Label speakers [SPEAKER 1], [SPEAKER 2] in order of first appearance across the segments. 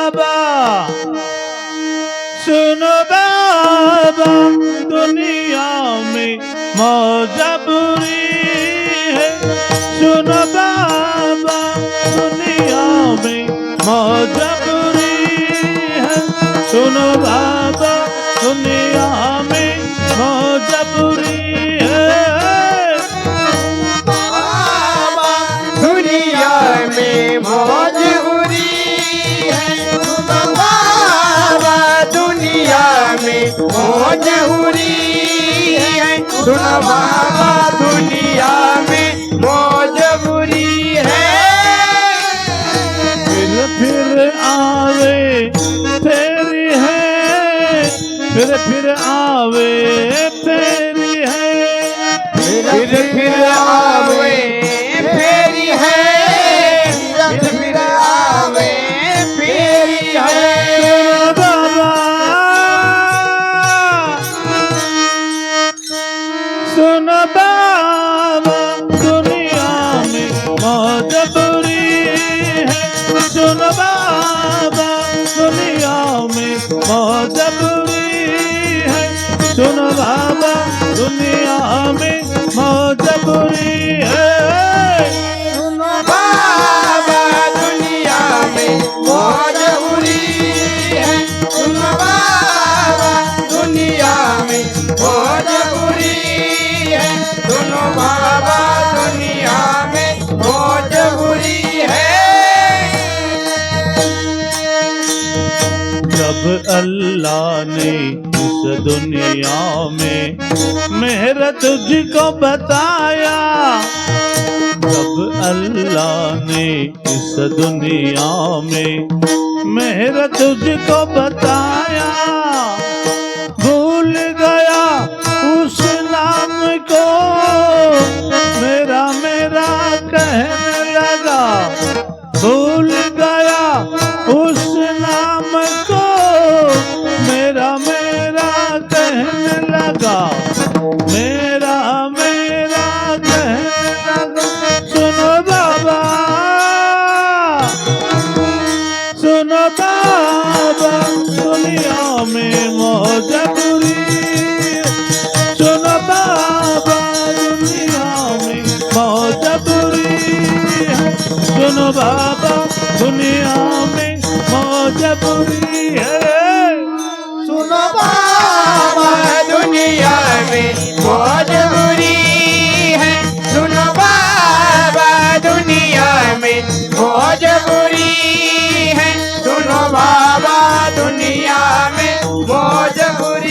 [SPEAKER 1] बाबा सुनो बाबा दुनिया में मौजबूरी है सुनो बाबा दुनिया में मौजबूरी है सुनो बाबा दुनिया में मौजबूरी है
[SPEAKER 2] मौज है सुन दुनिया में हुई है।
[SPEAKER 1] फिर फिर आवे तेरी है, फिर फिर आवे। में मौजबूरी है दुनिया में
[SPEAKER 2] मौज हुई है बाबा दुनिया में मौज है सुनो बाबा दुनिया में मौज हुई है।
[SPEAKER 1] जब अल्लाह ने दुनिया में मेहर तुझको बताया। जब अल्लाह ने इस दुनिया में मेहर तुझको बताया। बाबा, दुनिया में मौजबूरी है। सुनो बाबा, दुनिया में
[SPEAKER 2] मौज बुरी है। सुनो बाबा, दुनिया में मौज बुरी है। सुनो बाबा, दुनिया में मौज बुरी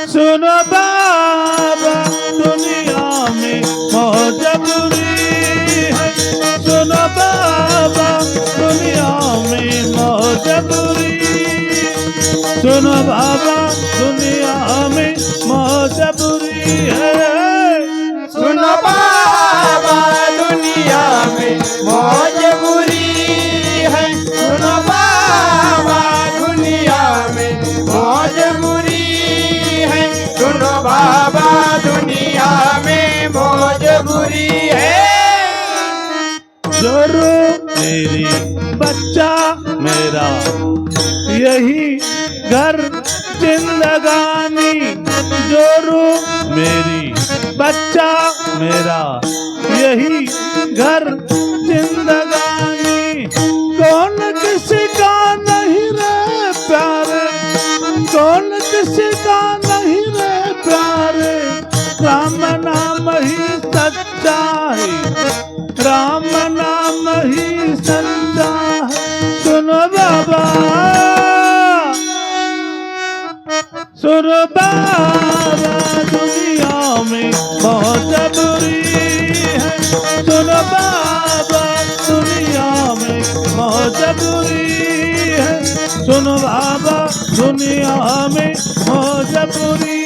[SPEAKER 1] सुनो बाबा दुनिया में मौजबूरी है सुनो बाबा दुनिया में मौजबूरी सुनो बाबा दुनिया मेरी बच्चा मेरा। यही घर जिंदगानी जोरू। मेरी बच्चा मेरा। यही घर बाबा सुनो बाबा दुनिया में बहुत बुरी है सुनो बाबा दुनिया में बहुत बुरी है सुनो बाबा दुनिया में बहुत बुरी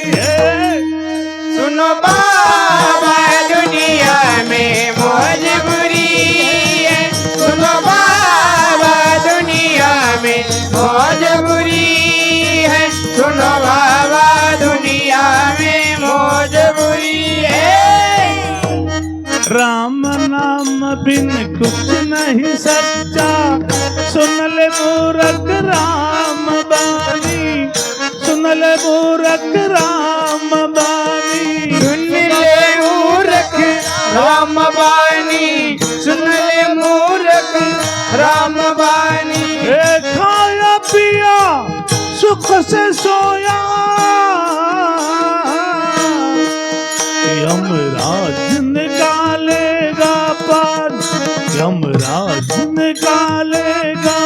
[SPEAKER 1] बिन कुछ नहीं सच्चा। सुन ले मूरख राम बानी। सुन ले मूरख राम बानी।
[SPEAKER 2] सुन ले मूर्ख राम बानी। सुन ले मूर्ख राम बानी।
[SPEAKER 1] खाया पिया सुख से सोया। यमराज निकालेगा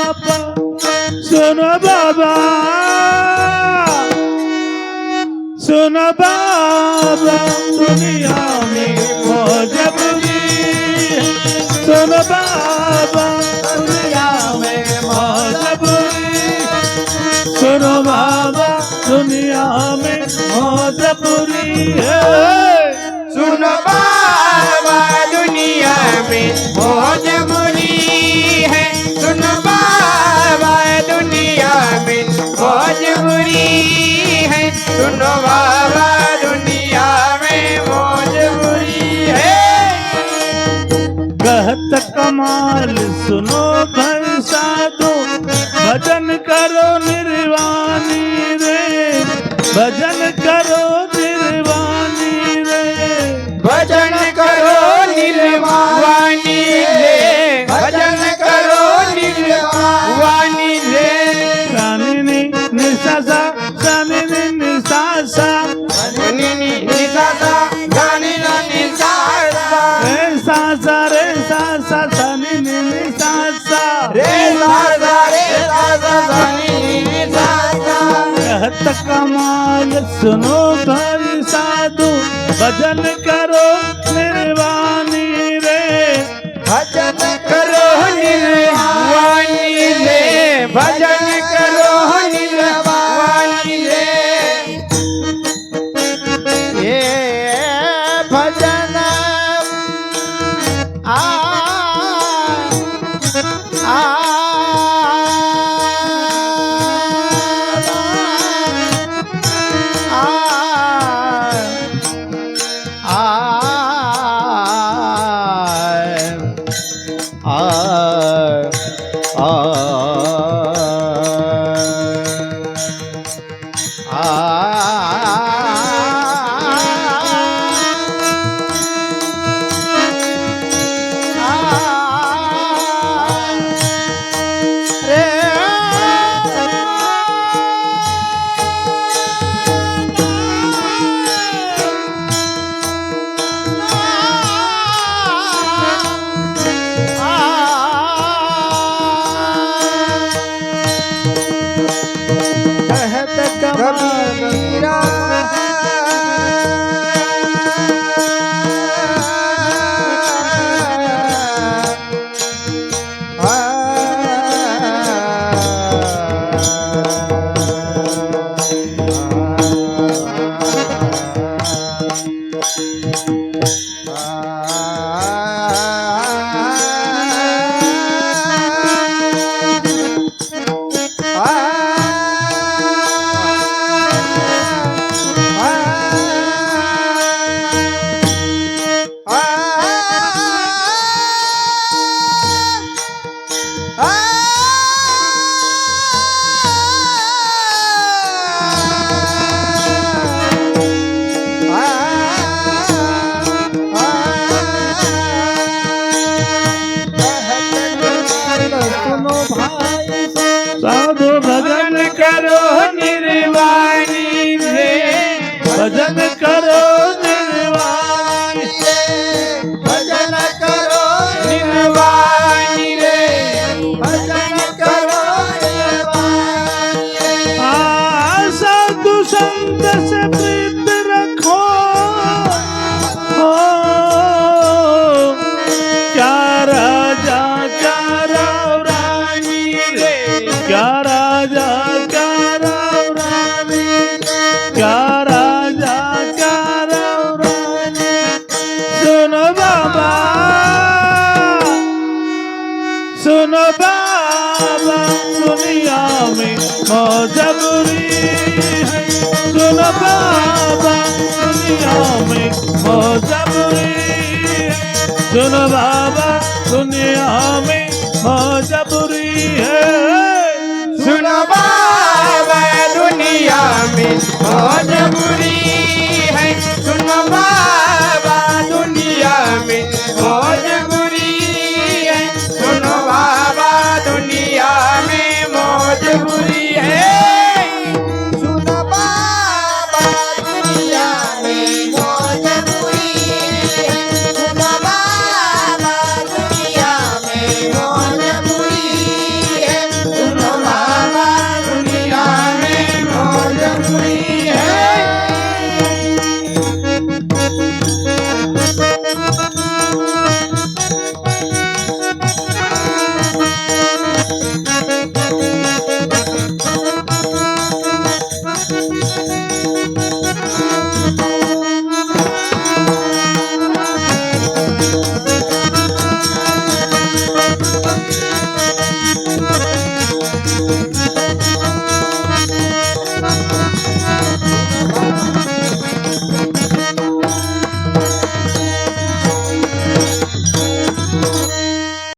[SPEAKER 1] सुनो बाबा। सुनो बाबा, दुनिया में मौज बुरी है। सुनो बाबा, दुनिया में मौज सुनो बाबा, दुनिया में मौज बुरी है
[SPEAKER 2] सुनो बाबा दुनिया में मौज बुरी है
[SPEAKER 1] कहत कमाल सुनो भाई साधु भजन करो निर्वाणी कमाल सुनो भाई साधु भजन
[SPEAKER 2] দেশে প্রীত রাখো। চারা যা চারা রানী রে। চারা যা চারা রানী
[SPEAKER 1] চারা যা চারা রানী শোনো বাবা। শোনো বাবা দুনিয়া মে মজবুরি। है सुनो बाबा दुनिया में मौजबूरी है सुनो बाबा दुनिया में मौजबूरी है
[SPEAKER 2] सुनो बाबा दुनिया में मौजबूरी